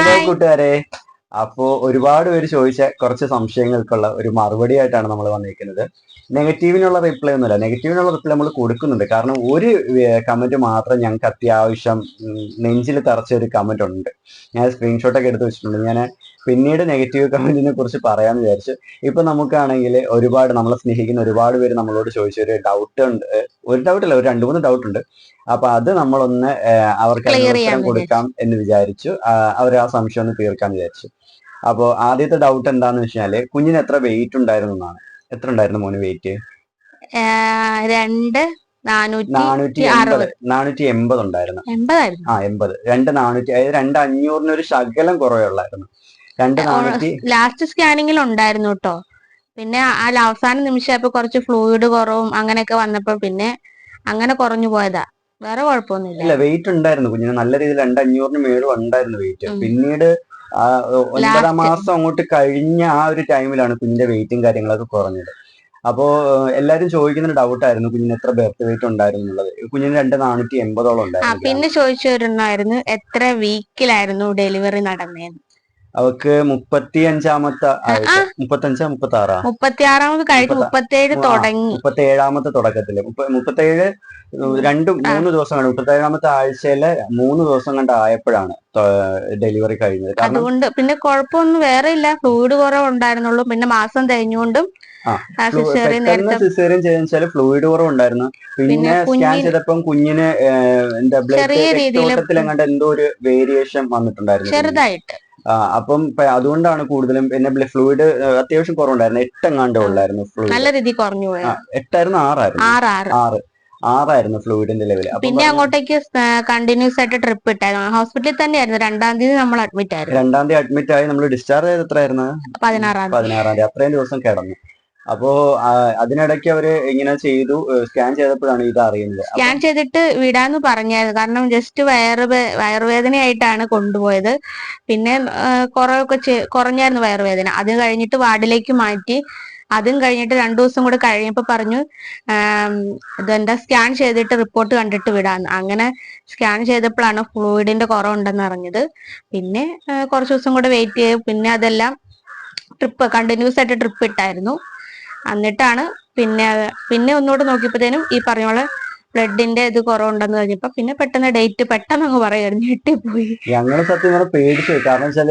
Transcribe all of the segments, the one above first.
Hello കൂട്ടുകാരെ. അപ്പോ ഒരുപാട് പേര് ചോദിച്ച കുറച്ച് സംശയങ്ങൾക്കുള്ള ഒരു മറുപടി ആയിട്ടാണ് നമ്മൾ വന്നിരിക്കുന്നത്. നെഗറ്റീവിനുള്ള റിപ്ലൈ ഒന്നുമില്ല. നെഗറ്റീവിനുള്ള റിപ്ലൈ നമ്മൾ കൊടുക്കുന്നുണ്ട്. കാരണം ഒരു കമന്റ് മാത്രം ഞങ്ങൾക്ക് അത്യാവശ്യം നെഞ്ചിൽ തറച്ച ഒരു കമന്റ് ഉണ്ട്. ഞാൻ സ്ക്രീൻഷോട്ട് ഒക്കെ എടുത്ത് വെച്ചിട്ടുണ്ട്. ഞാൻ പിന്നീട് നെഗറ്റീവ് കമന്റിനെ കുറിച്ച് പറയാന്ന് വിചാരിച്ചു ഇപ്പൊ നമുക്കാണെങ്കിൽ ഒരുപാട് നമ്മളെ സ്നേഹിക്കുന്ന ഒരുപാട് പേര് നമ്മളോട് ചോദിച്ച ഒരു ഡൗട്ട് ഉണ്ട്. ഒരു ഡൗട്ട് അല്ല ഒരു രണ്ടു മൂന്ന് ഡൗട്ട് ഉണ്ട്. അപ്പൊ അത് നമ്മളൊന്ന് അവർക്ക് ഉത്തരം കൊടുക്കാം എന്ന് വിചാരിച്ചു. അവർ ആ സംശയം ഒന്ന് തീർക്കാൻ വിചാരിച്ചു. അപ്പോ ആദ്യത്തെ ഡൗട്ട് എന്താന്ന് വെച്ചാൽ കുഞ്ഞിന് എത്ര വെയിറ്റ് ഉണ്ടായിരുന്നു എന്നാണ്. എത്ര ഉണ്ടായിരുന്നു മോന് വെയിറ്റ് രണ്ട് നാനൂറ്റി നാനൂറ്റി. എൺപത്. നാനൂറ്റി എൺപത് ഉണ്ടായിരുന്നു. ആ എൺപത്. രണ്ട് നാനൂറ്റി അതായത് രണ്ട് അഞ്ഞൂറിന് ഒരു ശകലം കുറവേ ഉള്ളായിരുന്നു. രണ്ട് ലാസ്റ്റ് സ്കാനിങ്ങിൽ ഉണ്ടായിരുന്നു കേട്ടോ പിന്നെ ആ അവസാന നിമിഷമായപ്പോ കുറച്ച് ഫ്ലൂയിഡ് കുറവും അങ്ങനെയൊക്കെ വന്നപ്പോ പിന്നെ അങ്ങനെ കുറഞ്ഞു പോയതാ. വേറെ കുഴപ്പമൊന്നുമില്ല. ഇല്ല വെയിറ്റ് ഉണ്ടായിരുന്നു കുഞ്ഞിന്. നല്ല രീതിയിൽ രണ്ട് അഞ്ഞൂറിന് മേളും ഉണ്ടായിരുന്നു വെയിറ്റ് പിന്നീട് ഒൻപതാം മാസം അങ്ങോട്ട് കഴിഞ്ഞ ആ ഒരു ടൈമിലാണ് കുഞ്ഞിന്റെ വെയിറ്റും കാര്യങ്ങളൊക്കെ കുറഞ്ഞത്. അപ്പോ എല്ലാരും ചോദിക്കുന്ന ഡൗട്ട് ആയിരുന്നു കുഞ്ഞിന് എത്ര ബർത്ത് വെയിറ്റ് ഉണ്ടായിരുന്നു എന്നുള്ളത്. കുഞ്ഞിന് രണ്ട് നാനൂറ്റി എൺപതോളം ഉണ്ടായിരുന്നു പിന്നെ ചോദിച്ചു വരുന്നായിരുന്നു എത്ര വീക്കിലായിരുന്നു ഡെലിവറി നടന്നേന്ന്. അവക്ക് മുപ്പത്തി അഞ്ചാമത്തെ. മുപ്പത്തി അഞ്ചാ മുപ്പത്തി ആറാ മുപ്പത്തി ആറാമത് കഴിഞ്ഞ് മുപ്പത്തി. മുപ്പത്തേഴ് തുടങ്ങി. മുപ്പത്തി ഏഴാമത്തെ തുടക്കത്തിൽ. മുപ്പത്തി മുപ്പത്തേഴ് രണ്ടും മൂന്ന് ദിവസം കണ്ട് മുപ്പത്തി ഏഴാമത്തെ ആഴ്ചയിലെ മൂന്ന് ദിവസം കണ്ട് ആയപ്പോഴാണ് ഡെലിവറി കഴിഞ്ഞത്. അതുകൊണ്ട് പിന്നെ കുഴപ്പമൊന്നും വേറെ ഇല്ല. ഫ്ലൂയിഡ് കുറവ് ഉണ്ടായിരുന്നുള്ളൂ പിന്നെ മാസം തികഞ്ഞുകൊണ്ടും സിസേറിയൻ പെട്ടെന്ന് നേരത്തെ സിസേറിയൻ ചെയ്തെന്ന് ഫ്ലൂയിഡ് കുറവുണ്ടായിരുന്നു. പിന്നെ സ്കാൻ ചെയ്തപ്പം കുഞ്ഞിന് എന്താ ബ്ലഡ് എന്തോ ഒരു വേരിയേഷൻ വന്നിട്ടുണ്ടായിരുന്നു ചെറുതായിട്ട്. അപ്പം അതുകൊണ്ടാണ് കൂടുതലും പിന്നെ ഫ്ലൂയിഡ് അത്യാവശ്യം കുറവുണ്ടായിരുന്നു. എട്ടെങ്ങാണ്ടേ. ഉള്ളായിരുന്നു ഫ്ലൂയിഡ് നല്ല രീതി കുറഞ്ഞു എട്ടായിരുന്നു ആറായിരുന്നു. ആറ് ആറ്. ആറ്. ആറായിരുന്നു ഫ്ലൂയിഡിന്റെ ലെവൽ പിന്നെ അങ്ങോട്ടേക്ക് കണ്ടിന്യൂസ് ആയിട്ട് ട്രിപ്പ് ഇട്ടായിരുന്നു. ഹോസ്പിറ്റലിൽ തന്നെയായിരുന്നു. രണ്ടാം തീയതി നമ്മൾ അഡ്മിറ്റ് ആയിരുന്നു. രണ്ടാം തീയതി അഡ്മിറ്റ് ആയി. നമ്മൾ ഡിസ്ചാർജ് ചെയ്ത് എത്രയായിരുന്നു? പതിനാറാം തീയതി. പതിനാറാം തീയതി. അത്രയും ദിവസം കിടന്നു. അപ്പോ അതിനിടയ്ക്ക് അവർ ഇങ്ങനെ ചെയ്തു സ്കാൻ ചെയ്തപ്പോഴാണ് ഇത് അറിയുന്നത്. സ്കാൻ ചെയ്തിട്ട് വിടാന്ന് പറഞ്ഞായിരുന്നു. കാരണം ജസ്റ്റ് വയറ് വയറുവേദനയായിട്ടാണ് കൊണ്ടുപോയത്. പിന്നെ കുറവൊക്കെ കുറഞ്ഞായിരുന്നു വയറുവേദന. അത് കഴിഞ്ഞിട്ട് വാർഡിലേക്ക് മാറ്റി. അതും കഴിഞ്ഞിട്ട് രണ്ടു ദിവസം കൂടെ കഴിഞ്ഞപ്പോൾ പറഞ്ഞു ഇതെന്താ സ്കാൻ ചെയ്തിട്ട് റിപ്പോർട്ട് കണ്ടിട്ട് വിടാന്ന്. അങ്ങനെ സ്കാൻ ചെയ്തപ്പോഴാണ് ഫ്ലൂയിഡിന്റെ കുറവുണ്ടെന്ന് അറിഞ്ഞത്. പിന്നെ കുറച്ച് ദിവസം കൂടെ വെയിറ്റ് ചെയ്ത്. പിന്നെ അതെല്ലാം ട്രിപ്പ് കണ്ടിന്യൂസ് ആയിട്ട് ട്രിപ്പ് ഇട്ടായിരുന്നു. എന്നിട്ടാണ് പിന്നെ പിന്നെ ഒന്നുകൂടെ നോക്കിയപ്പോഴത്തേനും ഈ പറഞ്ഞ പോലെ ബ്ലഡിന്റെ ഇത് കുറവുണ്ടെന്ന് കഴിഞ്ഞപ്പോ പിന്നെ പെട്ടെന്ന് ഡേറ്റ് പെട്ടെന്ന് അങ്ങ് പറയായിരുന്നു ഞെട്ടിപ്പോയി. ഞങ്ങൾ സത്യം പറഞ്ഞാൽ പേടിച്ചു കാരണം വെച്ചാൽ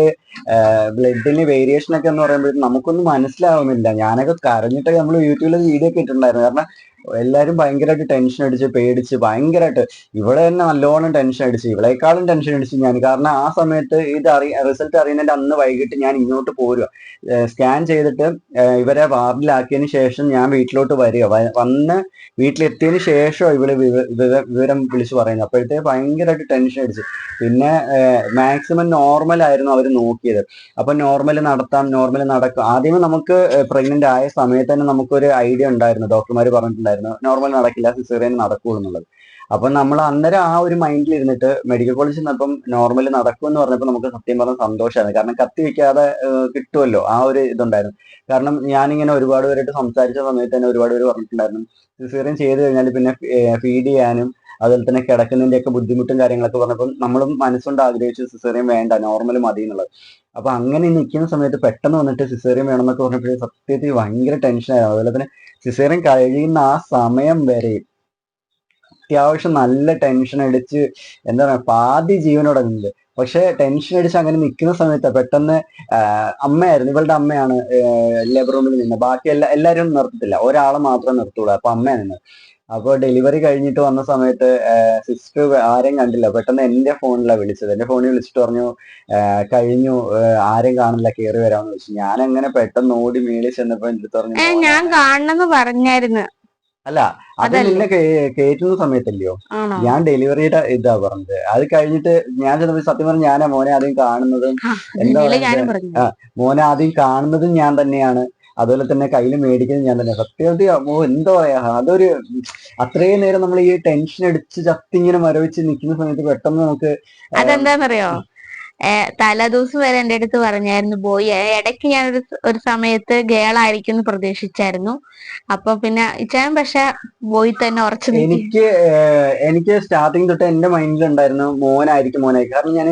ബ്ലഡിന് വേരിയേഷൻ ഒക്കെ എന്ന് പറയുമ്പോഴത്തേക്കും നമുക്കൊന്നും മനസ്സിലാവുന്നില്ല. ഞാനൊക്കെ കരഞ്ഞിട്ട് നമ്മൾ യൂട്യൂബിൽ വീഡിയോ ഒക്കെ ഇട്ടിട്ടുണ്ടായിരുന്നു. കാരണം എല്ലാരും ഭയങ്കരമായിട്ട് ടെൻഷൻ അടിച്ച് പേടിച്ച് ഭയങ്കരമായിട്ട് ഇവിടെ തന്നെ നല്ലോണം ടെൻഷൻ അടിച്ച്. ഇവളെക്കാളും ടെൻഷൻ അടിച്ച് ഞാൻ. കാരണം ആ സമയത്ത് ഇത് അറിയ റിസൾട്ട് അറിയുന്നതിന്റെ അന്ന് വൈകിട്ട് ഞാൻ ഇങ്ങോട്ട് പോരുക സ്കാൻ ചെയ്തിട്ട് ഇവരെ വാർഡിലാക്കിയതിന് ശേഷം ഞാൻ വീട്ടിലോട്ട് വരിക. വന്ന് വീട്ടിലെത്തിയതിന് ശേഷം ഇവൾ വിവ- വിവ- വിവരം വിളിച്ചു പറയുന്നത്. അപ്പോഴത്തെ ഭയങ്കരമായിട്ട് ടെൻഷൻ അടിച്ച്. പിന്നെ മാക്സിമം നോർമൽ ആയിരുന്നു അവർ നോക്കിയത്. അപ്പൊ നോർമൽ നടത്താം നോർമൽ നടക്കാം. ആദ്യമേ നമുക്ക് പ്രഗ്നന്റ് ആയ സമയത്ത് തന്നെ നമുക്കൊരു ഐഡിയ ഉണ്ടായിരുന്നു. ഡോക്ടർമാർ പറഞ്ഞിട്ടുണ്ടായിരുന്നു. നോർമൽ നടക്കില്ല സിസേറിയൻ നടക്കുള്ളൂ എന്നുള്ളത്. അപ്പൊ നമ്മൾ അന്നേരം ആ ഒരു മൈൻഡിൽ ഇരുന്നിട്ട് മെഡിക്കൽ കോളേജിൽ നിന്നപ്പം നോർമൽ നടക്കും എന്ന് പറഞ്ഞപ്പോൾ നമുക്ക് സത്യം പറഞ്ഞ സന്തോഷമാണ് കാരണം കത്തി വെക്കാതെ കിട്ടുമല്ലോ ആ ഒരു ഇതുണ്ടായിരുന്നു. കാരണം ഞാനിങ്ങനെ ഒരുപാട് പേരായിട്ട് സംസാരിച്ച സമയത്ത് തന്നെ ഒരുപാട് പേര് പറഞ്ഞിട്ടുണ്ടായിരുന്നു. സിസേറിയൻ ചെയ്ത് കഴിഞ്ഞാൽ പിന്നെ ഫീഡ് ചെയ്യാനും അതുപോലെ തന്നെ കിടക്കുന്നതിന്റെ ഒക്കെ ബുദ്ധിമുട്ടും കാര്യങ്ങളൊക്കെ പറഞ്ഞപ്പോൾ നമ്മളും മനസ്സുകൊണ്ട് ആഗ്രഹിച്ചു സിസേറിയൻ വേണ്ട നോർമൽ മതി എന്നുള്ളത്. അപ്പൊ അങ്ങനെ നിൽക്കുന്ന സമയത്ത് പെട്ടെന്ന് വന്നിട്ട് സിസേറിയൻ വേണമെന്നൊക്കെ പറഞ്ഞപ്പോൾ സത്യത്തിൽ ഭയങ്കര ടെൻഷനായിരുന്നു അതുപോലെ തന്നെ സിസേറിയം കഴിയുന്ന ആ സമയം വരെ അത്യാവശ്യം നല്ല ടെൻഷൻ അടിച്ച് എന്താ പറയുക പാതി ജീവനോടെ പക്ഷെ ടെൻഷൻ അടിച്ച് അങ്ങനെ നിൽക്കുന്ന സമയത്ത് പെട്ടെന്ന് അമ്മയായിരുന്നു. ഇവളുടെ അമ്മയാണ് ലേബർ റൂമിൽ നിന്ന്. ബാക്കി എല്ലാ എല്ലാവരും നിർത്തത്തില്ല ഒരാളെ മാത്രമേ നിർത്തുള്ളൂ. അപ്പൊ അമ്മയാണ് നിന്നത്. അപ്പോൾ ഡെലിവറി കഴിഞ്ഞിട്ട് വന്ന സമയത്ത് സിസ്റ്റർ ആരെയും കണ്ടില്ല. പെട്ടെന്ന് എന്റെ ഫോണിലാണ് വിളിച്ചത്. എന്റെ ഫോണിൽ വിളിച്ചിട്ട് പറഞ്ഞു കഴിഞ്ഞു ആരെയും കാണില്ല കയറി വരാമെന്ന് വെച്ചു ഞാൻ അങ്ങനെ പെട്ടെന്ന് ഓടി മേളിൽ ചെന്നപ്പോ എനിക്ക് പറഞ്ഞു ഞാൻ കാണണമെന്ന് പറഞ്ഞായിരുന്നു. അല്ല അത് എന്നെ നിന്നെ കയറ്റുന്ന സമയത്തല്ലയോ? ഞാൻ ഡെലിവറിയുടെ ഇതാ പറഞ്ഞത്. അത് കഴിഞ്ഞിട്ട് ഞാൻ ചെന്നപ്പോ സത്യം പറഞ്ഞ ഞാനാ മോനെ ആദ്യം കാണുന്നതും എന്താ പറയുക? മോനെ ആദ്യം കാണുന്നതും ഞാൻ തന്നെയാണ്. അതുപോലെ തന്നെ കയ്യിൽ മേടിക്കുന്നത് ഞാൻ തന്നെ. സത്യത്തിൽ ഓ എന്താ പറയാ അതൊരു അത്രയും നേരം നമ്മൾ ഈ ടെൻഷൻ അടിച്ച് ചത്തിങ്ങനെ മരവിച്ച് നിൽക്കുന്ന സമയത്ത് പെട്ടെന്ന് നമുക്ക് അതെന്താന്നറിയോ? തലേദിവസം വരെ എന്റെ അടുത്ത് പറഞ്ഞായിരുന്നു ബോയ് ഇടയ്ക്ക് ഞാൻ ഒരു ഒരു സമയത്ത് ഗേളായിരിക്കും എന്ന് പ്രതീക്ഷിച്ചായിരുന്നു. അപ്പൊ പിന്നെ ഇച്ചാൻ പക്ഷെ ബോയ് തന്നെ ഉറച്ചു എനിക്ക് എനിക്ക് സ്റ്റാർട്ടിങ് തൊട്ട് എന്റെ മൈൻഡിൽ ഉണ്ടായിരുന്നു മോനായിരിക്കും മോനായിരിക്കും കാരണം ഞാൻ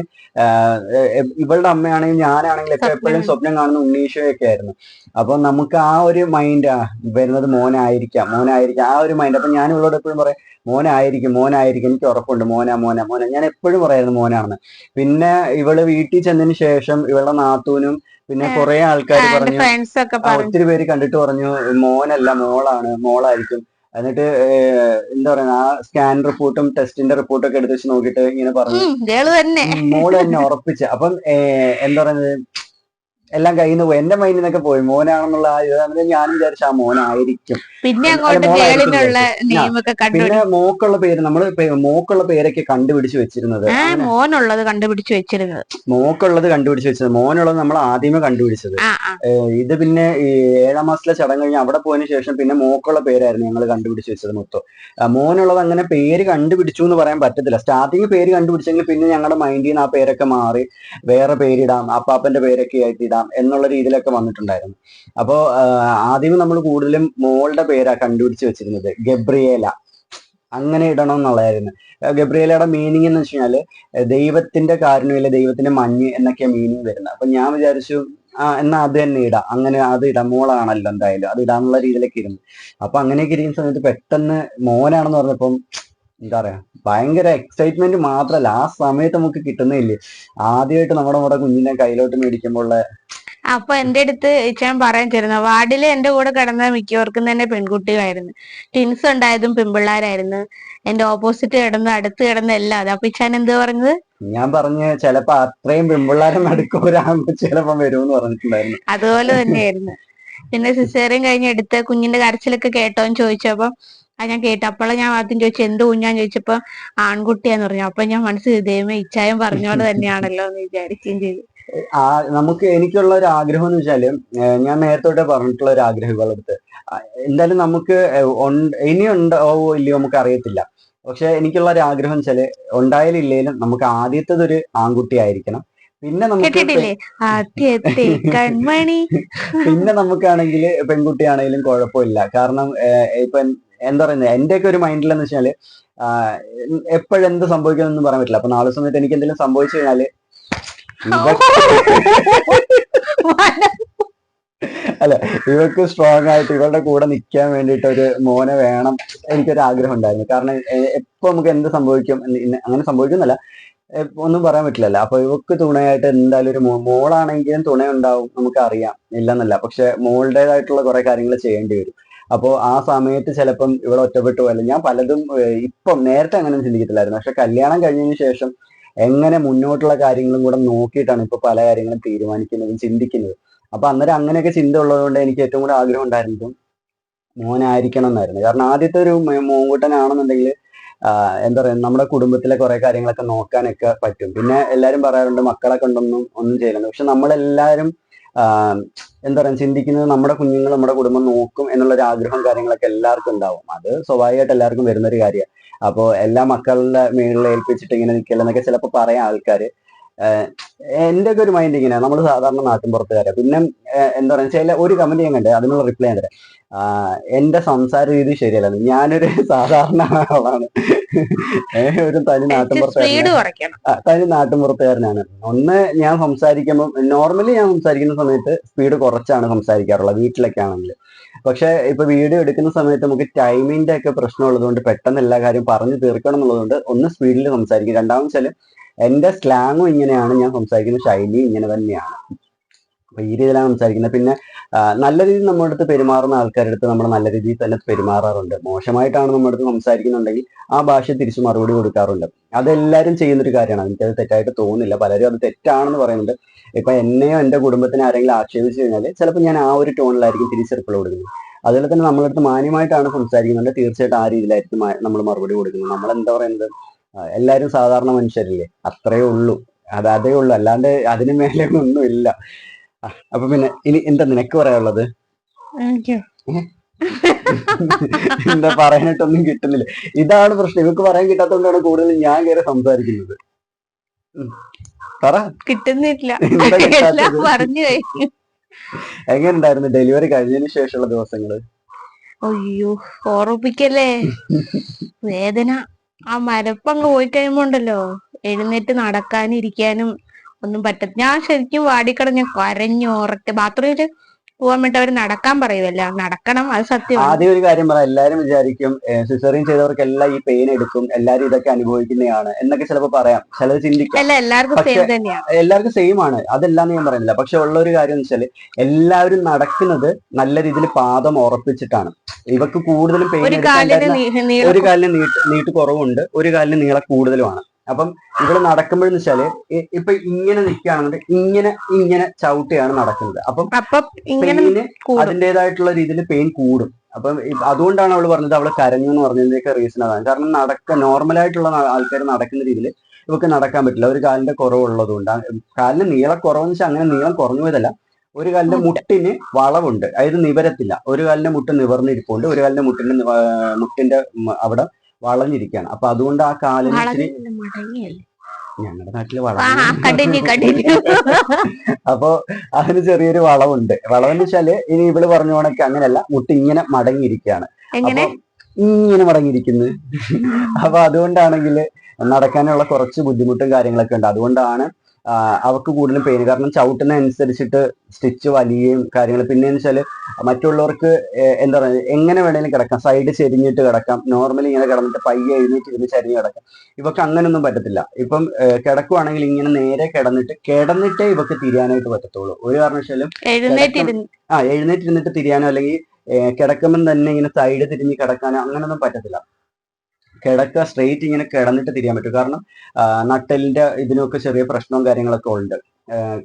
ഇവളുടെ അമ്മയാണെങ്കിൽ ഞാനാണെങ്കിൽ ഒക്കെ എപ്പോഴും സ്വപ്നം കാണുന്ന ഉണ്ണീഷയൊക്കെ ആയിരുന്നു. അപ്പൊ നമുക്ക് ആ ഒരു മൈൻഡ് വരുന്നത് മോനായിരിക്കാം മോനായിരിക്കാം ആ ഒരു മൈൻഡ്. അപ്പൊ ഞാൻ ഇവളോട് എപ്പോഴും പറയും മോനായിരിക്കും മോനായിരിക്കും. എനിക്ക് ഉറപ്പുണ്ട്. മോന മോന മോന. ഞാൻ എപ്പോഴും പറയായിരുന്നു മോനാണെന്ന്. പിന്നെ ഇവൾ വീട്ടിൽ ചെന്നതിന് ശേഷം ഇവളുടെ നാത്തൂനും പിന്നെ കുറെ ആൾക്കാർ പറഞ്ഞു ഒത്തിരി പേര് കണ്ടിട്ട് പറഞ്ഞു മോനല്ല മോളാണ് മോളായിരിക്കും. എന്നിട്ട് എന്താ പറയുക ആ സ്കാൻ റിപ്പോർട്ടും ടെസ്റ്റിന്റെ റിപ്പോർട്ടും ഒക്കെ എടുത്ത് വെച്ച് നോക്കിയിട്ട് ഇങ്ങനെ പറഞ്ഞു. മോൾ തന്നെ ഉറപ്പിച്ച്. അപ്പം എന്താ പറയുന്നത് എല്ലാം കയ്യിൽ നിന്ന് പോയി. എന്റെ മൈൻഡിൽ നിന്നൊക്കെ പോയി. മോനാണെന്നുള്ള ഞാൻ വിചാരിച്ച ആ മോനായിരിക്കും. പിന്നെ പിന്നെ മോക്കുള്ള പേര് നമ്മൾ മോക്കുള്ള പേരൊക്കെ കണ്ടുപിടിച്ച് വെച്ചിരുന്നത്. മോനുള്ളത് കണ്ടുപിടിച്ചു വെച്ചിരുന്നത്. മോക്കുള്ളത് കണ്ടുപിടിച്ച് വെച്ചത്. മോനുള്ളത് നമ്മൾ ആദ്യമേ കണ്ടുപിടിച്ചത്. ഇത് പിന്നെ ഈ ഏഴാം മാസത്തിലെ ചടങ്ങ് കഴിഞ്ഞ് അവിടെ പോയതിനു ശേഷം പിന്നെ മോക്കുള്ള പേരായിരുന്നു ഞങ്ങൾ കണ്ടുപിടിച്ച് വെച്ചത് മൊത്തം. മോനുള്ളത് അങ്ങനെ പേര് കണ്ടുപിടിച്ചു എന്ന് പറയാൻ പറ്റത്തില്ല. സ്റ്റാർട്ടിങ് പേര് കണ്ടുപിടിച്ചെങ്കിൽ പിന്നെ ഞങ്ങളുടെ മൈൻഡിൽ നിന്ന് ആ പേരൊക്കെ മാറി വേറെ പേരിടാം അപ്പാപ്പന്റെ പേരൊക്കെ ആയിട്ട് ഇടാം. എന്നുള്ള രീതിയിലൊക്കെ വന്നിട്ടുണ്ടായിരുന്നു. അപ്പോ ആദ്യം നമ്മൾ കൂടുതലും മോളുടെ പേരാ കണ്ടുപിടിച്ച് വെച്ചിരുന്നത്. ഗബ്രിയേല. അങ്ങനെ ഇടണം എന്നുള്ളതായിരുന്നു. ഗബ്രിയേലയുടെ മീനിങ് എന്ന് വെച്ച് കഴിഞ്ഞാൽ ദൈവത്തിന്റെ കാരുണ്യമില്ല ദൈവത്തിന്റെ മഞ്ഞ് എന്നൊക്കെ മീനിങ് വരുന്നത്. അപ്പൊ ഞാൻ വിചാരിച്ചു ആ എന്നാ അത് തന്നെ ഇടാം. അങ്ങനെ അത് ഇടാം. മോളാണല്ലോ എന്തായാലും. അത് ഇടാന്നുള്ള രീതിയിലൊക്കെ ഇരുന്നു. അപ്പൊ അങ്ങനെയൊക്കെ ഇരിക്കുന്ന സമയത്ത് പെട്ടെന്ന് മോനാണെന്ന് പറഞ്ഞപ്പം എന്താ പറയാ ഭയങ്കര എക്സൈറ്റ്മെന്റ് മാത്രല്ല ആ സമയത്ത് നമുക്ക് കിട്ടുന്നില്ലേ ആദ്യമായിട്ട് നമ്മുടെ നമ്മുടെ കുഞ്ഞിനെ കയ്യിലോട്ട് മേടിക്കുമ്പോൾ ഉള്ള അപ്പൊ എന്റെ അടുത്ത് ഇച്ചാൻ പറയാൻ ചേരുന്നു വാർഡിൽ എന്റെ കൂടെ കിടന്ന മിക്കവർക്കും തന്നെ പെൺകുട്ടികളായിരുന്നു. ടിൻസ് ഉണ്ടായതും പെൺപിള്ളാരായിരുന്നു. എന്റെ ഓപ്പോസിറ്റ് കിടന്ന് അടുത്ത് കിടന്ന എല്ലാ അത്. അപ്പൊ ഇച്ചാൻ എന്ത് പറഞ്ഞത്? ഞാൻ പറഞ്ഞ ചിലപ്പോ അത്രയും പെമ്പിള്ളാരെ നടുക്കൊരാകുമ്പോ ചിലപ്പോ വരുമെന്ന് പറഞ്ഞിട്ടുണ്ടായിരുന്നു. അതുപോലെ തന്നെയായിരുന്നു. പിന്നെ സിസേറിയൻ കഴിഞ്ഞ് എടുത്ത് കുഞ്ഞിന്റെ കരച്ചിലൊക്കെ കേട്ടോന്ന് ചോദിച്ചപ്പോ ആ ഞാൻ കേട്ടു. അപ്പോഴാ ഞാൻ ആദ്യം ചോദിച്ചു എന്ത് കുഞ്ഞാൻ ചോദിച്ചപ്പോ ആൺകുട്ടിയാന്ന് പറഞ്ഞു. അപ്പൊ ഞാൻ മനസ്സിൽ ദൈവമേ ഇച്ചായം പറഞ്ഞോളെ തന്നെയാണല്ലോ എന്ന് വിചാരിക്കുകയും ചെയ്തു. ആ നമുക്ക് എനിക്കുള്ള ഒരു ആഗ്രഹം എന്ന് വെച്ചാൽ ഞാൻ നേരത്തോട്ടെ പറഞ്ഞിട്ടുള്ള ഒരു ആഗ്രഹം ഇവളടുത്ത് എന്തായാലും നമുക്ക് ഇനി ഉണ്ടാവോ ഇല്ലയോ നമുക്ക് അറിയത്തില്ല. പക്ഷെ എനിക്കുള്ള ഒരു ആഗ്രഹം വെച്ചാൽ ഉണ്ടായാലും ഇല്ലേലും നമുക്ക് ആദ്യത്തേത് ഒരു ആൺകുട്ടി ആയിരിക്കണം. പിന്നെ നമുക്ക് പിന്നെ നമുക്കാണെങ്കിൽ പെൺകുട്ടിയാണെങ്കിലും കുഴപ്പമില്ല. കാരണം ഇപ്പൊ എന്താ പറയുന്നത് എന്റെയൊക്കെ ഒരു മൈൻഡിൽ എന്ന് വെച്ചാൽ എപ്പോഴെന്ത് സംഭവിക്കുമെന്ന് പറയാൻ പറ്റില്ല. അപ്പൊ നാളെ സമയത്ത് എനിക്ക് എന്തെങ്കിലും സംഭവിച്ചു കഴിഞ്ഞാൽ അല്ല ഇവക്ക് സ്ട്രോങ് ആയിട്ട് ഇവളുടെ കൂടെ നിൽക്കാൻ വേണ്ടിയിട്ട് ഒരു മോനെ വേണം എനിക്കൊരു ആഗ്രഹം ഉണ്ടായിരുന്നു. കാരണം എപ്പോ നമുക്ക് എന്ത് സംഭവിക്കും അങ്ങനെ സംഭവിക്കുന്നില്ല ഒന്നും പറയാൻ പറ്റില്ലല്ലോ. അപ്പൊ ഇവക്ക് തുണയായിട്ട് എന്തായാലും ഒരു മോളാണെങ്കിലും തുണയുണ്ടാവും നമുക്ക് അറിയാം ഇല്ലെന്നല്ല. പക്ഷെ മോളുടേതായിട്ടുള്ള കുറെ കാര്യങ്ങൾ ചെയ്യേണ്ടി വരും. അപ്പോൾ ആ സമയത്ത് ചിലപ്പം ഇവിടെ ഒറ്റപ്പെട്ടു പോയാലും ഞാൻ പലതും ഇപ്പം നേരത്തെ അങ്ങനെ ചിന്തിക്കത്തില്ലായിരുന്നു. പക്ഷെ കല്യാണം കഴിഞ്ഞതിന് ശേഷം എങ്ങനെ മുന്നോട്ടുള്ള കാര്യങ്ങളും കൂടെ നോക്കിയിട്ടാണ് ഇപ്പൊ പല കാര്യങ്ങളും തീരുമാനിക്കുന്നതും ചിന്തിക്കുന്നതും. അപ്പൊ അന്നേരം അങ്ങനെയൊക്കെ ചിന്ത ഉള്ളതുകൊണ്ട് എനിക്ക് ഏറ്റവും കൂടെ ആഗ്രഹം ഉണ്ടായിരുന്നതും മോനായിരിക്കണം എന്നായിരുന്നു. കാരണം ആദ്യത്തെ ഒരു മേ- മോൻകുട്ടനാണെന്നുണ്ടെങ്കിൽ എന്താ പറയുക നമ്മുടെ കുടുംബത്തിലെ കുറെ കാര്യങ്ങളൊക്കെ നോക്കാനൊക്കെ പറ്റും. പിന്നെ എല്ലാരും പറയാറുണ്ട് മക്കളൊക്കെ ഉണ്ടെന്നും ഒന്നും ചെയ്യില്ലെന്ന് പക്ഷെ നമ്മളെല്ലാരും ആഹ് എന്താ പറയുക ചിന്തിക്കുന്നത് നമ്മുടെ കുഞ്ഞുങ്ങൾ നമ്മുടെ കുടുംബം നോക്കും എന്നുള്ളൊരു ആഗ്രഹം കാര്യങ്ങളൊക്കെ എല്ലാവർക്കും ഉണ്ടാവും. അത് സ്വാഭാവികമായിട്ട് എല്ലാവർക്കും വരുന്നൊരു കാര്യമാണ്. അപ്പോൾ എല്ലാ മക്കളുടെ മേളിൽ ഏൽപ്പിച്ചിട്ട് ഇങ്ങനെ നിൽക്കില്ല എന്നൊക്കെ ചിലപ്പോൾ പറയാം ആൾക്കാര്. ആഹ് എന്റെ ഒക്കെ ഒരു മൈൻഡ് ഇങ്ങനെ. നമ്മൾ സാധാരണ നാട്ടിൻ പുറത്തുകാരെ പിന്നെ എന്താ പറയുക ചില ഒരു കമന്റ് ഞാൻ കണ്ടേ അതിനുള്ള റിപ്ലൈ ഞാൻ തരാം. എന്റെ സംസാര രീതി ശരിയല്ല. ഞാനൊരു സാധാരണ ആളാണ്. ഒരു തനി നാട്ടിൻ പുറത്തുകാരനാണ് ആ, തനി നാട്ടുമ്പുറത്തുകാരനാണ് ഒന്ന് ഞാൻ സംസാരിക്കുമ്പോൾ നോർമലി ഞാൻ സംസാരിക്കുന്ന സമയത്ത് സ്പീഡ് കുറച്ചാണ് സംസാരിക്കാറുള്ളത് വീട്ടിലൊക്കെ ആണെങ്കിൽ പക്ഷെ ഇപ്പൊ വീഡിയോ എടുക്കുന്ന സമയത്ത് നമുക്ക് ടൈമിന്റെ ഒക്കെ പ്രശ്നം ഉള്ളതുകൊണ്ട് പെട്ടെന്ന് എല്ലാ കാര്യം പറഞ്ഞു തീർക്കണം എന്നുള്ളതുകൊണ്ട് ഒന്ന് സ്പീഡിൽ സംസാരിക്കും. രണ്ടാമത് വെച്ചാൽ എന്റെ സ്ലാങ്ങും ഇങ്ങനെയാണ് ഞാൻ സംസാരിക്കുന്ന ശൈലി ഇങ്ങനെ തന്നെയാണ്. അപ്പൊ ഈ രീതിയിലാണ് സംസാരിക്കുന്നത്. പിന്നെ നല്ല രീതിയിൽ നമ്മുടെ അടുത്ത് പെരുമാറുന്ന ആൾക്കാരുടെ അടുത്ത് നമ്മൾ നല്ല രീതിയിൽ തന്നെ പെരുമാറാറുണ്ട്. മോശമായിട്ടാണ് നമ്മുടെ അടുത്ത് സംസാരിക്കുന്നുണ്ടെങ്കിൽ ആ ഭാഷ തിരിച്ചു മറുപടി കൊടുക്കാറുണ്ട്. അതെല്ലാവരും ചെയ്യുന്നൊരു കാര്യമാണ്. എനിക്കത് തെറ്റായിട്ട് തോന്നുന്നില്ല. പലരും അത് തെറ്റാണെന്ന് പറയുന്നുണ്ട്. ഇപ്പൊ എന്നെയോ എന്റെ കുടുംബത്തിനെ ആരെങ്കിലും ആക്ഷേപിച്ചു കഴിഞ്ഞാൽ ചിലപ്പോൾ ഞാൻ ആ ഒരു ടോണിലായിരിക്കും തിരിച്ച് റിപ്ലൈ കൊടുക്കുന്നത്. അതുപോലെ തന്നെ നമ്മളടുത്ത് മാന്യമായിട്ടാണ് സംസാരിക്കുന്നുണ്ട്. തീർച്ചയായിട്ടും ആ രീതിയിലായിരിക്കും നമ്മൾ മറുപടി കൊടുക്കുന്നത്. നമ്മൾ എന്താ പറയുന്നത്? എല്ലാവരും സാധാരണ മനുഷ്യരല്ലേ? അത്രേ ഉള്ളൂ. അത് അതേ ഉള്ളൂ. അല്ലാണ്ട് അതിന് മേലെ ഒന്നും ഇല്ല. അപ്പൊ പിന്നെ ഇനി എന്താ നിനക്ക് പറയാനുള്ളത്. എന്താ പറയാനായിട്ടൊന്നും കിട്ടുന്നില്ല. ഇതാണ് പ്രശ്നം. ഇവക്ക് പറയാൻ കിട്ടാത്തതുകൊണ്ടാണ് കൂടുതൽ ഞാൻ കയറി സംസാരിക്കുന്നത്. പറ. കിട്ടുന്നില്ല. എന്താ എല്ലാം പറഞ്ഞു കഴിഞ്ഞു. എങ്ങനെ ഡെലിവറി കഴിഞ്ഞതിന് ശേഷമുള്ള ദിവസങ്ങൾ? അയ്യോ ഓർമ്മിപ്പിക്കല്ലേ? വേദന. ആ മരപ്പങ്ങ് പോയി കഴിയുമ്പോ ഉണ്ടല്ലോ. എഴുന്നേറ്റ് നടക്കാനും ഇരിക്കാനും ഒന്നും പറ്റത്തില്ല ഞാൻ ശരിക്കും വാടിക്കിടന്ന് ഞാൻ കരഞ്ഞു ഉറക്കെ ബാത്റൂമിൽ പോവാൻ വേണ്ടി അവർ നടക്കാൻ പറയുമല്ല നടക്കണം അത് സത്യം ആദ്യം ഒരു കാര്യം പറയാം എല്ലാരും വിചാരിക്കും സിസറിൻ ചെയ്തവർക്കെല്ലാം ഈ പെയിൻ എടുക്കും എല്ലാരും ഇതൊക്കെ അനുഭവിക്കുന്നതാണ് എന്നൊക്കെ ചിലപ്പോ പറയാം. ചിലത് ചിന്തിക്കാം. എല്ലാവർക്കും സെയിം തന്നെയാണ് എല്ലാവർക്കും സെയിം ആണ്. അതെല്ലാം ഞാൻ പറയുന്നില്ല. പക്ഷെ ഉള്ള ഒരു കാര്യം എന്ന് വെച്ചാൽ എല്ലാവരും നടക്കുന്നത് നല്ല രീതിയിൽ പാദം ഉറപ്പിച്ചിട്ടാണ്. ഇവക്ക് കൂടുതലും പെയിൻ ഒരു കാലിന് നീട്ട് കുറവുണ്ട് ഒരു കാലിന് നീളം കൂടുതലുമാണ്. അപ്പം ഇവിടെ നടക്കുമ്പോഴെന്ന് വെച്ചാൽ ഇപ്പൊ ഇങ്ങനെ നിൽക്കുകയാണെന്നുണ്ടെങ്കിൽ ഇങ്ങനെ ഇങ്ങനെ ചവിട്ടിയാണ് നടക്കുന്നത്. അപ്പം പെയിന് അതിന്റെതായിട്ടുള്ള രീതിയിൽ പെയിൻ കൂടും. അപ്പം അതുകൊണ്ടാണ് അവൾ പറഞ്ഞത് അവൾ കരഞ്ഞു എന്ന് പറഞ്ഞതിന്റെയൊക്കെ റീസൺ അതാണ്. കാരണം നടക്ക നോർമലായിട്ടുള്ള ആൾക്കാർ നടക്കുന്ന രീതിയിൽ ഇവക്ക് നടക്കാൻ പറ്റില്ല. ഒരു കാലിന്റെ കുറവുള്ളത് കൊണ്ട് കാലിന് നീളം കുറവെന്ന് വെച്ചാൽ അങ്ങനെ നീളം കുറഞ്ഞു പോയതല്ല. ഒരു കാലിന്റെ മുട്ടിന് വളവുണ്ട്. അതായത് നിവരത്തില്ല. ഒരു കാലിന്റെ മുട്ട് നിവർന്നിരിപ്പുണ്ട്. ഒരു കാലിന്റെ മുട്ടിന്റെ മുട്ടിന്റെ അവിടെ വളഞ്ഞിരിക്കുകയാണ് അപ്പൊ അതുകൊണ്ട് ആ കാലിന് ഇച്ചിരി ഞങ്ങളുടെ നാട്ടിൽ ആ അപ്പോ അതിന് ചെറിയൊരു വളവുണ്ട്. വളവെന്ന് വെച്ചാൽ ഇനി ഇവൾ പറഞ്ഞ കണക്ക് അങ്ങനെയല്ല. മുട്ട് ഇങ്ങനെ മടങ്ങിയിരിക്കുകയാണ് എങ്ങനെ? ഇങ്ങനെ മടങ്ങിയിരിക്കുന്നത് അപ്പൊ അതുകൊണ്ടാണെങ്കിൽ നടക്കാനുള്ള കുറച്ച് ബുദ്ധിമുട്ടും കാര്യങ്ങളൊക്കെ ഉണ്ട്. അതുകൊണ്ടാണ് ആ, അവക്ക് കൂടുതലും പെയിൻ കാരണം ചവിട്ടുന്ന അനുസരിച്ചിട്ട് സ്റ്റിച്ച് വലിയും കാര്യങ്ങൾ. പിന്നെന്ന് വെച്ചാൽ മറ്റുള്ളവർക്ക് എന്താ പറയുക എങ്ങനെ വേണേലും കിടക്കാം. സൈഡ് ചെരിഞ്ഞിട്ട് കിടക്കാം. നോർമലി ഇങ്ങനെ കിടന്നിട്ട് പയ്യെ എഴുന്നേറ്റ് ഇരുന്ന് ചരിഞ്ഞ് കിടക്കാം. ഇവക്ക് അങ്ങനൊന്നും പറ്റത്തില്ല. ഇപ്പം കിടക്കുവാണെങ്കിൽ ഇങ്ങനെ നേരെ കിടന്നിട്ട് കിടന്നിട്ടേ ഇവക്ക് തിരിയാനായിട്ട് പറ്റത്തുള്ളൂ. ഒരു കാരണവശാലും വെച്ചാലും ആ എഴുന്നേറ്റ് ഇരുന്നിട്ട് തിരിയാനോ അല്ലെങ്കിൽ കിടക്കുമ്പം തന്നെ ഇങ്ങനെ സൈഡ് തിരിഞ്ഞ് കിടക്കാനോ അങ്ങനൊന്നും പറ്റത്തില്ല. കിടക്കുക സ്ട്രെയിറ്റ് ഇങ്ങനെ കിടന്നിട്ട് തിരിയാൻ പറ്റും. കാരണം നട്ടലിന്റെ ഇതിനൊക്കെ ചെറിയ പ്രശ്നവും കാര്യങ്ങളൊക്കെ ഉണ്ട്. ഏഹ്,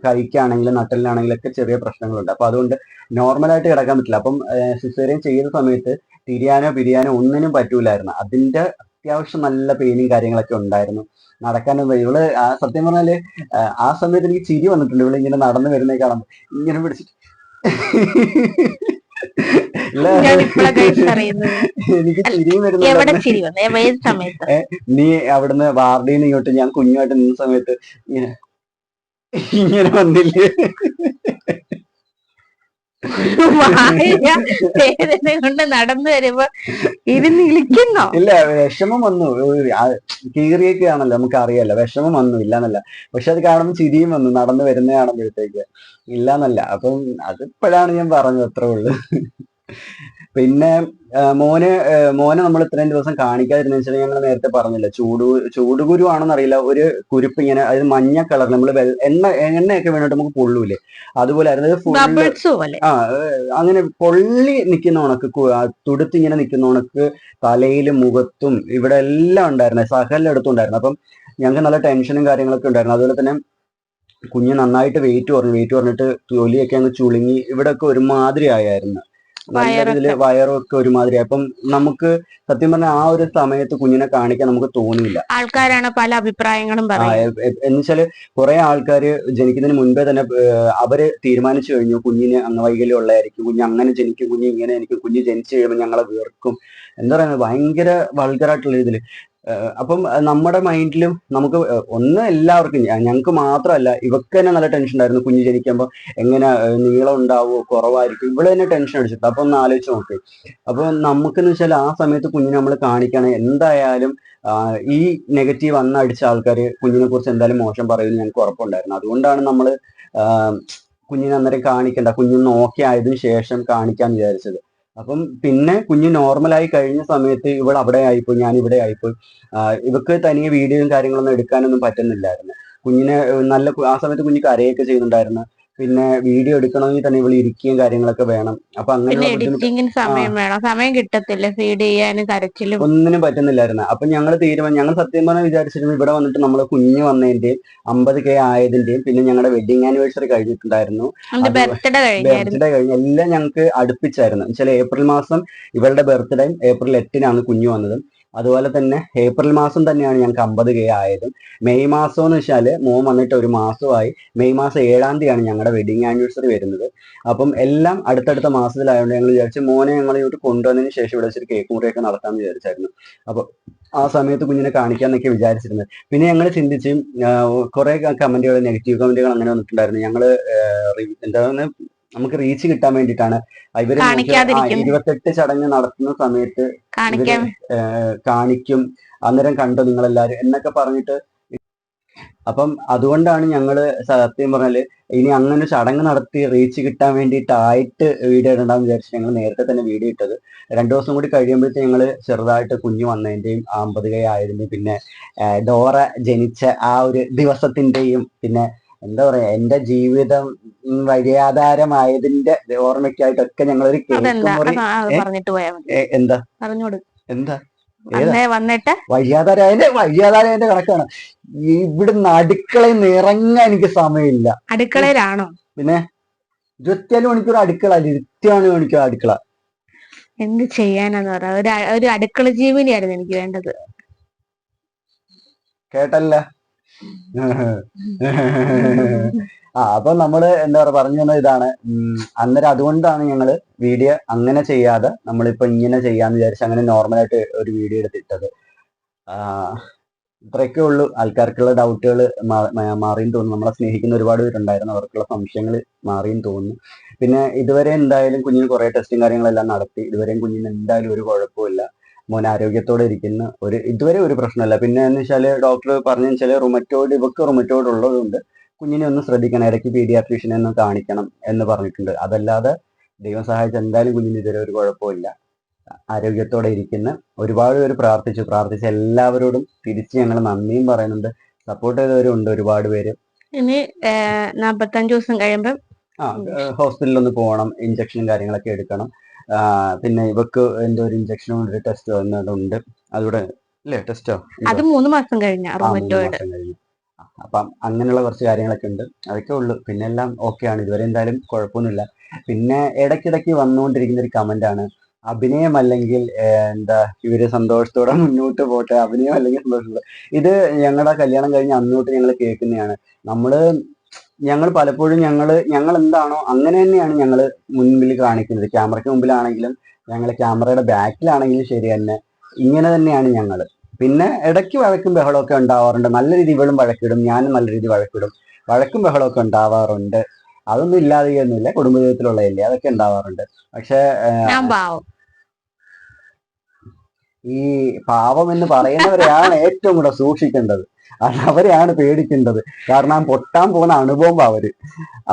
നട്ടലിനാണെങ്കിലും ഒക്കെ ചെറിയ പ്രശ്നങ്ങളുണ്ട്. അപ്പൊ അതുകൊണ്ട് നോർമലായിട്ട് കിടക്കാൻ പറ്റില്ല. അപ്പം സിസേറിയൻ ചെയ്ത സമയത്ത് തിരിയാനോ പിരിയാനോ ഒന്നിനും പറ്റൂലായിരുന്നു. അതിന്റെ അത്യാവശ്യം നല്ല പെയിനും കാര്യങ്ങളൊക്കെ ഉണ്ടായിരുന്നു. നടക്കാനും. ഇവൾ സത്യം പറഞ്ഞാൽ ആ, സമയത്ത് എനിക്ക് ചിരി വന്നിട്ടുണ്ട്. ഇവൾ ഇങ്ങനെ നടന്നു വരുന്നേ ഇങ്ങനെ പിടിച്ചിട്ട് നീ അവിടുന്ന് വാർഡിന്ന് ഇങ്ങോട്ട് ഞാൻ കുഞ്ഞുമായിട്ട് നിന്ന സമയത്ത് ഇങ്ങനെ ഇങ്ങനെ വന്നില്ലേ? കൊണ്ട് നടന്നു വരുമ്പോ ഇരുന്ന് ഇളിക്കുന്നോ? ഇല്ല വിഷമം വന്നു. കീറിയൊക്കെ ആണല്ലോ നമുക്ക് അറിയാലോ വിഷമം വന്നു ഇല്ലാന്നല്ല. പക്ഷെ അത് കാണുമ്പോൾ ചിരിയും വന്നു നടന്നു വരുന്ന കാണുമ്പോഴത്തേക്ക് ഇല്ലാന്നല്ല. അപ്പം അതിപ്പോഴാണ് ഞാൻ പറഞ്ഞത് അത്രേ ഉള്ളൂ. പിന്നെ മോനെ മോന് നമ്മൾ ഇത്രയും ദിവസം കാണിക്കാതിരുന്ന വെച്ചാൽ ഞങ്ങൾ നേരത്തെ പറഞ്ഞില്ല ചൂട് ചൂടുകുരു ആണെന്ന് അറിയില്ല ഒരു കുരുപ്പ് ഇങ്ങനെ അതായത് മഞ്ഞ കളർ നമ്മൾ എണ്ണ എണ്ണയൊക്കെ വേണ്ടിട്ട് നമുക്ക് പൊള്ളൂലേ. അതുപോലെ ആയിരുന്നു ആ അങ്ങനെ പൊള്ളി നിൽക്കുന്ന ഉണക്ക് തുടുത്ത് ഇങ്ങനെ നിൽക്കുന്ന ഉണക്ക് തലയിലും മുഖത്തും ഇവിടെ എല്ലാം ഉണ്ടായിരുന്നു സകലെടുത്തും ഉണ്ടായിരുന്നു. അപ്പം ഞങ്ങൾക്ക് നല്ല ടെൻഷനും കാര്യങ്ങളൊക്കെ ഉണ്ടായിരുന്നു. അതുപോലെ തന്നെ കുഞ്ഞ് നന്നായിട്ട് വെയിറ്റ് കുറഞ്ഞു വെയിറ്റ് കുറഞ്ഞിട്ട് തൊലിയൊക്കെ അങ്ങ് ചുളുങ്ങി ഇവിടെയൊക്കെ ഒരുമാതിരി ആയായിരുന്നു. നല്ല വയറൊക്കെ. രീതിയിൽ വയറൊക്കെ. ഒരുമാതിരി. അപ്പം നമുക്ക് സത്യം പറഞ്ഞാൽ ആ ഒരു സമയത്ത് കുഞ്ഞിനെ കാണിക്കാൻ നമുക്ക് തോന്നിയില്ല. ആൾക്കാരാണ് പല അഭിപ്രായങ്ങളും എന്നുവെച്ചാൽ കുറെ ആൾക്കാര് ജനിക്കുന്നതിന് മുൻപേ തന്നെ അവർ തീരുമാനിച്ചു കഴിഞ്ഞു കുഞ്ഞിന് അംഗവൈകല്യം ഉള്ളതായിരിക്കും. കുഞ്ഞ് അങ്ങനെ ജനിക്കും കുഞ്ഞ് ഇങ്ങനെ എനിക്ക് കുഞ്ഞ് ജനിച്ചു കഴിയുമ്പോൾ ഞങ്ങളെ വീർക്കും. എന്താ പറയുന്നത്? ഭയങ്കര വൾഗറായിട്ടുള്ള ഇതിൽ അപ്പം നമ്മുടെ മൈൻഡിലും നമുക്ക് ഒന്ന് എല്ലാവർക്കും ഞങ്ങൾക്ക് മാത്രമല്ല ഇവക്ക് തന്നെ നല്ല ടെൻഷൻ ഉണ്ടായിരുന്നു കുഞ്ഞ് ജനിക്കുമ്പോൾ എങ്ങനെ നീളം ഉണ്ടാവുമോ കുറവായിരിക്കും ഇവിടെ തന്നെ ടെൻഷൻ അടിച്ചിട്ട്. അപ്പൊ ഒന്ന് ആലോചിച്ച് നോക്ക്. അപ്പൊ നമുക്കെന്ന് വെച്ചാൽ ആ സമയത്ത് കുഞ്ഞിനെ നമ്മൾ കാണിക്കണം. എന്തായാലും ഈ നെഗറ്റീവ് അന്ന് അടിച്ച ആൾക്കാർ കുഞ്ഞിനെ കുറിച്ച് എന്തായാലും മോശം പറയുമെന്ന് ഞങ്ങൾക്ക് ഉറപ്പുണ്ടായിരുന്നു. അതുകൊണ്ടാണ് നമ്മൾ കുഞ്ഞിനെ അന്നേരം കാണിക്കേണ്ട കുഞ്ഞിന് ഓക്കെ ആയതിനു ശേഷം കാണിക്കാൻ വിചാരിച്ചത്. അപ്പം പിന്നെ കുഞ്ഞ് നോർമലായി കഴിഞ്ഞ സമയത്ത് ഇവൾ അവിടെ ആയിപ്പോയി ഞാൻ ഇവിടെ ആയിപ്പോയി. ഇവക്ക് തനിയെ വീഡിയോയും കാര്യങ്ങളൊന്നും എടുക്കാനൊന്നും പറ്റുന്നില്ലായിരുന്നു. കുഞ്ഞിനെ നല്ല ആ സമയത്ത് കുഞ്ഞ് കരയൊക്കെ ചെയ്യുന്നുണ്ടായിരുന്നു. പിന്നെ വീഡിയോ എടുക്കണമെങ്കിൽ തന്നെ ഇവിടെ ഇരിക്കുകയും കാര്യങ്ങളൊക്കെ വേണം. അപ്പൊ അങ്ങനെ എഡിറ്റിംഗിന് സമയം വേണം. സമയം കിട്ടത്തില്ല. ഫീഡ് ചെയ്യാനും കരച്ചിലും ഒന്നിനും പറ്റുന്നില്ലായിരുന്നു. അപ്പൊ ഞങ്ങൾ തീരുമാനം ഞങ്ങൾ സത്യം പറഞ്ഞാൽ വിചാരിച്ചിരുന്നു ഇവിടെ വന്നിട്ട് നമ്മൾ കുഞ്ഞ് വന്നതിന്റെയും അമ്പത് കെ ആയതിന്റെയും പിന്നെ ഞങ്ങളുടെ വെഡിങ് ആനിവേഴ്സറി കഴിഞ്ഞിട്ടുണ്ടായിരുന്നു. ബർത്ത്ഡേ കഴിഞ്ഞായിരുന്നു. ബർത്ത്ഡേ കഴിഞ്ഞ എല്ലാം ഞങ്ങൾക്ക് അടുപ്പിച്ചായിരുന്നു. ചില ഏപ്രിൽ മാസം ഇവരുടെ ബർത്ത്ഡേ ഏപ്രിൽ എട്ടിനാണ് കുഞ്ഞ് വന്നത്. അതുപോലെ തന്നെ ഏപ്രിൽ മാസം തന്നെയാണ് ഞങ്ങൾക്ക് അമ്പത് കെ ആയത്. മെയ് മാസം എന്ന് വെച്ചാൽ മോൻ വന്നിട്ട് ഒരു മാസമായി. മെയ് മാസം ഏഴാം തീയതിയാണ് ഞങ്ങളുടെ വെഡിങ് ആനിവേഴ്സറി വരുന്നത്. അപ്പം എല്ലാം അടുത്തടുത്ത മാസത്തിലായതുകൊണ്ട് ഞങ്ങൾ വിചാരിച്ചു മോനെ ഞങ്ങൾ ഇങ്ങോട്ട് കൊണ്ടുവന്നതിന് ശേഷം ഇവിടെ വെച്ചൊരു കേക്ക് മുറിയൊക്കെ നടത്താമെന്ന് വിചാരിച്ചായിരുന്നു. അപ്പോൾ ആ സമയത്ത് കുഞ്ഞിനെ കാണിക്കാൻ കാണിക്കാന്നൊക്കെ വിചാരിച്ചിരുന്നത്. പിന്നെ ഞങ്ങൾ ചിന്തിച്ച് കുറെ കമന്റുകൾ നെഗറ്റീവ് കമന്റുകൾ അങ്ങനെ വന്നിട്ടുണ്ടായിരുന്നു. ഞങ്ങൾ എന്താണ് നമുക്ക് റീച്ച് കിട്ടാൻ വേണ്ടിയിട്ടാണ്. ഇവർ ഇരുപത്തെട്ട് ചടങ്ങ് നടത്തുന്ന സമയത്ത് കാണിക്കും. അന്നേരം കണ്ടോ നിങ്ങളെല്ലാരും എന്നൊക്കെ പറഞ്ഞിട്ട്. അപ്പം അതുകൊണ്ടാണ് ഞങ്ങൾ സത്യം പറഞ്ഞാൽ ഇനി അങ്ങനെ ചടങ്ങ് നടത്തി റീച്ച് കിട്ടാൻ വേണ്ടിയിട്ടായിട്ട് വീഡിയോ ഇടണ്ടാന്ന് വിചാരിച്ച് ഞങ്ങൾ നേരത്തെ തന്നെ വീഡിയോ ഇട്ടത്. രണ്ടു ദിവസം കൂടി കഴിയുമ്പോഴത്തേക്ക് ഞങ്ങൾ ചെറുതായിട്ട് കുഞ്ഞു വന്നതിന്റെയും അമ്പത് കൈ ആയതിന്റെയും പിന്നെ ഡോറ ജനിച്ച ആ ഒരു ദിവസത്തിന്റെയും പിന്നെ എന്താ പറയാ എന്റെ ജീവിതം വഴിയാധാരമായതിന്റെ ഓർമ്മയ്ക്കായിട്ടൊക്കെ ഞങ്ങളൊരു പോയാൽ എന്താ? എന്താ? വന്നിട്ട്? കണക്കാണ്. ഇവിടുന്ന് അടുക്കളയിൽ നിന്ന് ഇറങ്ങാൻ എനിക്ക് സമയമില്ല. അടുക്കളയിലാണോ? പിന്നെ ഇരുപത്തിനാല് മണിക്കൂർ അടുക്കള ഇരുപത്തിനാല് മണിക്കൂർ അടുക്കള. എന്ത് ചെയ്യാനാന്ന് പറയാ ഒരു അടുക്കള ജീവിനിയായിരുന്നു എനിക്ക് വേണ്ടത്. കേട്ടല്ല? ആ അപ്പൊ നമ്മൾ എന്താ പറയാ പറഞ്ഞു തന്നത് ഇതാണ്. അന്നേരം അതുകൊണ്ടാണ് ഞങ്ങൾ വീഡിയോ അങ്ങനെ ചെയ്യാതെ നമ്മളിപ്പോ ഇങ്ങനെ ചെയ്യാന്ന് വിചാരിച്ച് അങ്ങനെ നോർമലായിട്ട് ഒരു വീഡിയോ എടുത്തിട്ടത്. ഇത്രയൊക്കെ ഉള്ളൂ. ആൾക്കാർക്കുള്ള ഡൗട്ടുകൾ മാറിയും തോന്നുന്നു. നമ്മളെ സ്നേഹിക്കുന്ന ഒരുപാട് പേരുണ്ടായിരുന്നു. അവർക്കുള്ള സംശയങ്ങൾ മാറിയും തോന്നുന്നു. പിന്നെ ഇതുവരെ എന്തായാലും കുഞ്ഞിന് കുറെ ടെസ്റ്റും കാര്യങ്ങളെല്ലാം നടത്തി. ഇതുവരെയും കുഞ്ഞിന് എന്തായാലും ഒരു കുഴപ്പമില്ല മോൻ ആരോഗ്യത്തോടെ ഇരിക്കുന്ന ഒരു ഇതുവരെ ഒരു പ്രശ്നമല്ല. പിന്നെ എന്ന് വെച്ചാൽ ഡോക്ടർ പറഞ്ഞു വെച്ചാൽ റുമറ്റോയിഡ് ഇവക്ക് റുമറ്റോയിഡ് ഉള്ളതുകൊണ്ട് കുഞ്ഞിനെ ഒന്ന് ശ്രദ്ധിക്കണം ഇടയ്ക്ക് പീഡിയാട്രീഷ്യനെ ഒന്ന് കാണിക്കണം എന്ന് പറഞ്ഞിട്ടുണ്ട്. അതല്ലാതെ ദൈവം സഹായിച്ച് എന്തായാലും കുഞ്ഞിന് ഇതുവരെ ഒരു കുഴപ്പമില്ല ആരോഗ്യത്തോടെ ഇരിക്കുന്ന ഒരുപാട് പേര് പ്രാർത്ഥിച്ചു. പ്രാർത്ഥിച്ച എല്ലാവരോടും തിരിച്ച് ഞങ്ങൾ നന്ദിയും പറയുന്നുണ്ട്. സപ്പോർട്ട് ചെയ്തവരുണ്ട് ഒരുപാട് പേര്. ഇനി നാപ്പത്തഞ്ചു ദിവസം കഴിയുമ്പോൾ ആ ഹോസ്പിറ്റലിൽ ഒന്ന് പോകണം ഇഞ്ചക്ഷനും കാര്യങ്ങളൊക്കെ എടുക്കണം. പിന്നെ ഇവക്ക് എന്തോ ഒരു ഇഞ്ചക്ഷനും ഒരു ടെസ്റ്റ് വന്നതുണ്ട്. അതുകൂടെ അല്ലേ ടെസ്റ്റോ അത് മൂന്ന് മാസം കഴിഞ്ഞ ആ, മൂന്ന് മാസം കഴിഞ്ഞു. അപ്പം അങ്ങനെയുള്ള കുറച്ച് കാര്യങ്ങളൊക്കെ ഉണ്ട്. അതൊക്കെ ഉള്ളു. പിന്നെ എല്ലാം ആണ്. ഇതുവരെ എന്തായാലും കുഴപ്പമൊന്നുമില്ല. പിന്നെ ഇടയ്ക്കിടയ്ക്ക് വന്നുകൊണ്ടിരിക്കുന്ന ഒരു കമന്റ് ആണ്. അഭിനയം അല്ലെങ്കിൽ എന്താ ഇവർ സന്തോഷത്തോടെ മുന്നോട്ട് പോട്ടെ അഭിനയം അല്ലെങ്കിൽ സന്തോഷത്തോടെ. ഇത് ഞങ്ങളുടെ കല്യാണം കഴിഞ്ഞ് അന്നോട്ട് ഞങ്ങൾ കേൾക്കുന്നതാണ്. നമ്മൾ ഞങ്ങൾ പലപ്പോഴും ഞങ്ങൾ ഞങ്ങൾ എന്താണോ അങ്ങനെ തന്നെയാണ് ഞങ്ങൾ മുൻപിൽ കാണിക്കുന്നത്. ക്യാമറയ്ക്ക് മുമ്പിലാണെങ്കിലും ഞങ്ങൾ ക്യാമറയുടെ ബാക്കിലാണെങ്കിലും ശരി തന്നെ ഇങ്ങനെ തന്നെയാണ് ഞങ്ങൾ പിന്നെ ഇടയ്ക്ക് വഴക്കും ബഹളമൊക്കെ ഉണ്ടാവാറുണ്ട്. നല്ല രീതി ഇവളും വഴക്കിടും ഞാനും നല്ല രീതി വഴക്കിടും. വഴക്കും ബഹളമൊക്കെ ഉണ്ടാവാറുണ്ട്. അതൊന്നും ഇല്ലാതെയൊന്നുമില്ല കുടുംബജീവിതത്തിലുള്ളതല്ലേ അതൊക്കെ ഉണ്ടാവാറുണ്ട്. പക്ഷേ ഈ പാവം എന്ന് പറയുന്നവരെയാണ് ഏറ്റവും കൂടെ സൂക്ഷിക്കേണ്ടത്. അത് അവരെയാണ് പേടിക്കേണ്ടത്. കാരണം പൊട്ടാൻ പോകുന്ന അനുഭവം അവർ.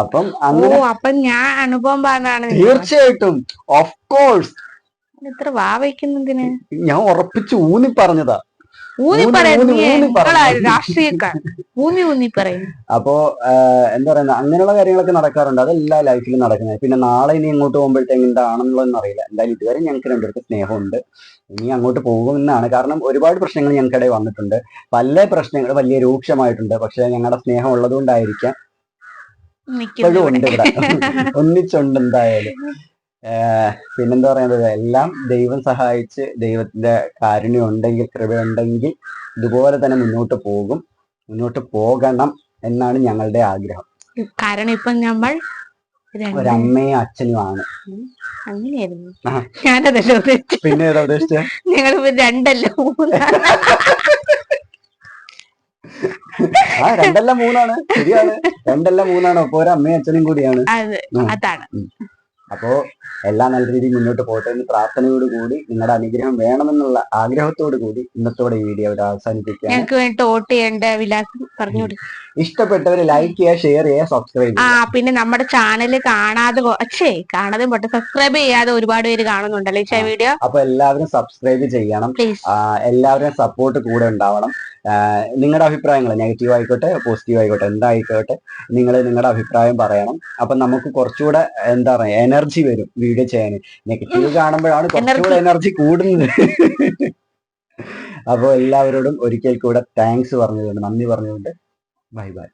അപ്പം അങ്ങനെ അപ്പൊ ഞാൻ പറഞ്ഞാണ് തീർച്ചയായിട്ടും. ഓഫ് കോഴ്സ് ഇത്ര വാവയ്ക്കുന്നതിന് ഞാൻ ഉറപ്പിച്ച് ഊന്നി പറഞ്ഞതാ. ഊന്നി ഊന്നി ഊന്നി പറയും. അപ്പോ എന്താ പറയുക അങ്ങനെയുള്ള കാര്യങ്ങളൊക്കെ നടക്കാറുണ്ട്. അതെല്ലാ ലൈഫിലും നടക്കുന്നത്. പിന്നെ നാളെ ഇനി ഇങ്ങോട്ട് പോകുമ്പോഴത്തേക്ക് എന്താണെന്നുള്ളതെന്ന് അറിയില്ല. എന്തായാലും ഇതുവരെ ഞങ്ങൾക്ക് രണ്ടുപേർക്ക് സ്നേഹമുണ്ട്. ഇനി അങ്ങോട്ട് പോകുമെന്നാണ്. കാരണം ഒരുപാട് പ്രശ്നങ്ങൾ ഞങ്ങൾക്കിടയിൽ വന്നിട്ടുണ്ട്. പല പ്രശ്നങ്ങൾ വലിയ രൂക്ഷമായിട്ടുണ്ട്. പക്ഷെ ഞങ്ങളുടെ സ്നേഹം ഉള്ളതുകൊണ്ടായിരിക്കാം ഇപ്പോഴും ഉണ്ട് ഇവിടെ. ഒന്നിച്ചുണ്ട് എന്തായാലും. പിന്നെന്താ പറയുന്നത് എല്ലാം ദൈവം സഹായിച്ച് ദൈവത്തിന്റെ കാരുണ്യം ഉണ്ടെങ്കിൽ കൃപയുണ്ടെങ്കിൽ ഇതുപോലെ തന്നെ മുന്നോട്ട് പോകും. മുന്നോട്ട് പോകണം എന്നാണ് ഞങ്ങളുടെ ആഗ്രഹം. കാരണം ഇപ്പൊ നമ്മൾ ഒരമ്മയും അച്ഛനുമാണ്. അങ്ങനെയായിരുന്നു. ഞാനതല്ലോ പിന്നെ ഞങ്ങൾ രണ്ടല്ലോ മൂന്നാണ്. ആ രണ്ടല്ല മൂന്നാണ്. ശരിയാണ്. രണ്ടല്ല മൂന്നാണ്. അപ്പൊ ഒരു അമ്മയും അച്ഛനും കൂടിയാണ്. അത് അതാണ്. അപ്പോ എല്ലാം നല്ല രീതിയിൽ മുന്നോട്ട് പോകട്ടെ എന്ന് പ്രാർത്ഥനയോട് കൂടി നിങ്ങളുടെ അനുഗ്രഹം വേണമെന്നുള്ള ആഗ്രഹത്തോടു കൂടി ഇന്നത്തോടെ ഈ വീഡിയോ ഇവിടെ അവസാനിപ്പിക്കാം ഞങ്ങൾക്ക് വേണ്ടി വോട്ട് ചെയ്യേണ്ട വിലാസം പറഞ്ഞു കൊടുക്കും ഇഷ്ടപ്പെട്ടവര് ലൈക്ക് ചെയ്യുക ഷെയർ ചെയ്യുക സബ്സ്ക്രൈബ് ആ പിന്നെ നമ്മുടെ ചാനൽ കാണാതെ കാണാതെ പോട്ടെ. സബ്സ്ക്രൈബ് ചെയ്യാതെ ഒരുപാട് പേര് കാണുന്നുണ്ടല്ലോ ഈ വീഡിയോ അപ്പൊ എല്ലാവരും സബ്സ്ക്രൈബ് ചെയ്യണം. എല്ലാവരും സപ്പോർട്ട് കൂടെ ഉണ്ടാവണം. നിങ്ങളുടെ അഭിപ്രായങ്ങൾ നെഗറ്റീവ് ആയിക്കോട്ടെ പോസിറ്റീവ് ആയിക്കോട്ടെ എന്തായിക്കോട്ടെ നിങ്ങൾ നിങ്ങളുടെ അഭിപ്രായം പറയണം. അപ്പൊ നമുക്ക് കുറച്ചുകൂടെ എന്താ പറയാ എനർജി വരും. വീഡിയോ ചെയ്യാൻ നെഗറ്റീവ് കാണുമ്പോഴാണ് കുറച്ചുകൂടെ എനർജി കൂടുന്നത്. അപ്പോൾ എല്ലാവരോടും ഒരിക്കൽ കൂടെ താങ്ക്സ് പറഞ്ഞതുകൊണ്ട് നന്ദി പറഞ്ഞുകൊണ്ട് ബൈ ബൈ